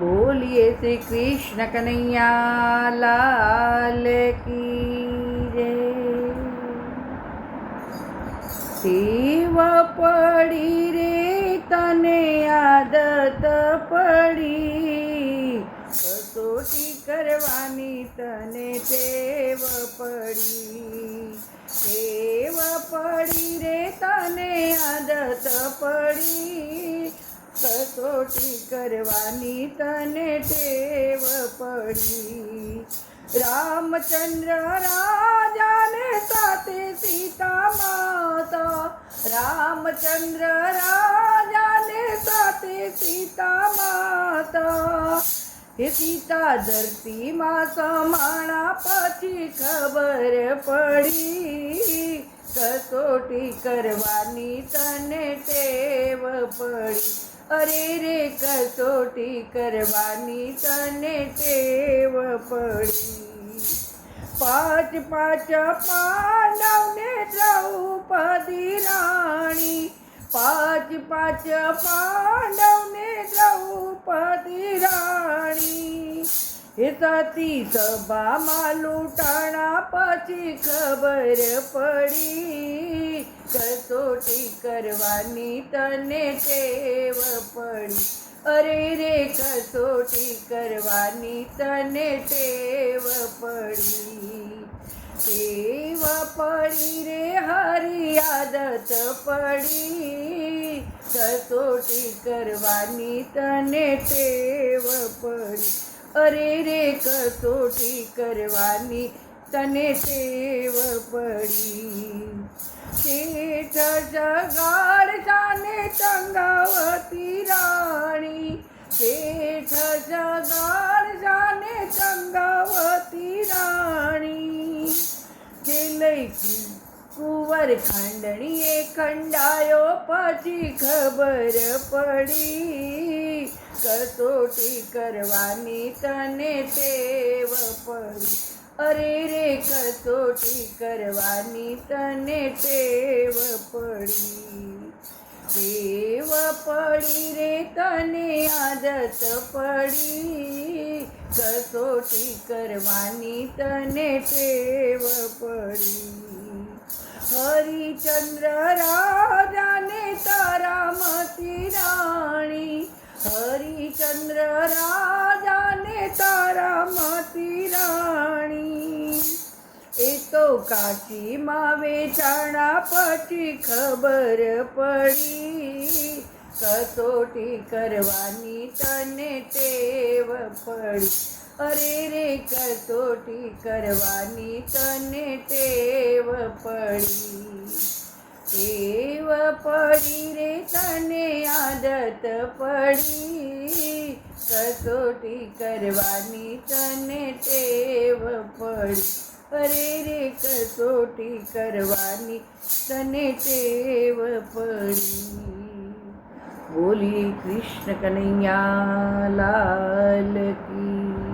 બોલીએ શ્રી કૃષ્ણ કનૈયા, લાલ જય. સેવ પડી રે, તને આદત પડી. કસોટી કરવાની તને ટેવ પડી. ટેવ પડી રે, તને આદત પડી. કસોટી કરવાની તને ટેવ પડી. રામચંદ્ર રાજાને સાથે સીતા માતા. રામચંદ્ર રાજાને સાથે સીતા માતા. હે સીતા ધરતીમાં સમાણા પછી ખબર પડી. કસોટી કરવાની તને ટેવ પડી. અરે રે કસોટી કરવાની તને ટેવ પડી પાંચ પાંચ પાંડવને દ્રૌપદી રાણી પાંચ પાંચ પાંડવને દ્રૌપદી રાણી હે સતી સભામાં લૂંટાણા પછી ખબર પડી કસોટી કરવાની તને ટેવ પડી. અરે રે, કસોટી કરવાની તને ટેવ પડી. ટેવ પડી રે, હરી આદત પડી. કસોટી કરવાની તને ટેવ પડી. અરે રે, કસોટી કરવાની તને ટેવ પડી શેઠ જગાડ જાને ચંગાવતી રાણી શેઠ જગાડ જાને ચંગાવતી રાણી જે લઈ કુંવર ખંડણીએ ખંડાયો પછી ખબર પડી કસોટી કરવાની તને ટેવ પડી અરે રે કસોટી કરવાની તને ટેવ પડી. ટેવ પડી રે તને આદત પડી. કસોટી કરવાની તને ટેવ પડી. હરિચંદ્ર રાજાને તારામતી રાણી હરિચંદ્ર રાજાને કાશીમાં વેચાણા પછી ખબર પડી. કસોટી કરવાની તને ટેવ પડી. અરે રે, કસોટી કરવાની તને ટેવ પડી. ટેવ પડી રે, તને આદત પડી. કસોટી કરવાની તને ટેવ પડી. અરે રે કસોટી કરવાની તને ટેવ પડી. બોલી કૃષ્ણ કનૈયા લાલ કી.